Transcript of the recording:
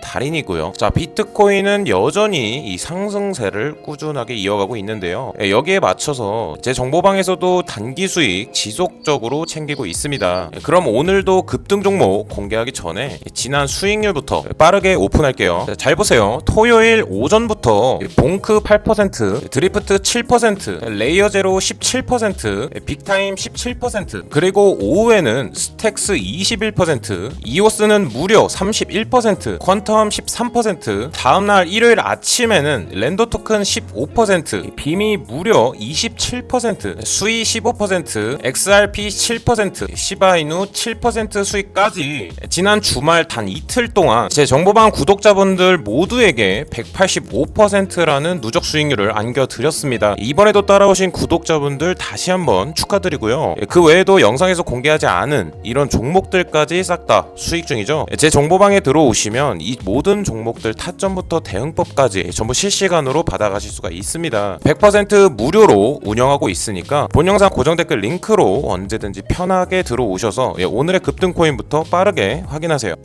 달인이고요. 자, 비트코인은 여전히 이 상승세를 꾸준하게 이어가고 있는데요. 예, 여기에 맞춰서 제 정보방에서도 단기 수익 지속적으로 챙기고 있습니다. 예, 그럼 오늘도 급등 종목 공개하기 전에 지난 수익률부터 빠르게 오픈할게요. 자, 잘 보세요. 토요일 오전부터 봉크 8%, 드리프트 7%, 레이어 제로 17%, 빅타임 17%, 그리고 오후에는 스택스 21%, 이오스는 무려 31%, 퀀텀 13%, 다음날 일요일 아침에는 랜더 토큰 15%, 빔이 무려 27%, 수이 15%, XRP 7%, 시바이누 7% 수익까지 지난 주말 단 이틀 동안 제 정보방 구독자분들 모두에게 185%라는 누적 수익률을 안겨드렸습니다. 이번에도 따라오신 구독자분들 다시 한번 축하드리고요. 그 외에도 영상에서 공개하지 않은 이런 종목들까지 싹 다 수익 중이죠. 제 정보방에 들어오시면 이 모든 종목들 타점부터 대응법까지 전부 실시간으로 받아가실 수가 있습니다. 100% 무료로 운영하고 있으니까 본 영상 고정 댓글 링크로 언제든지 편하게 들어오셔서 예, 오늘의 급등 코인부터 빠르게 확인하세요.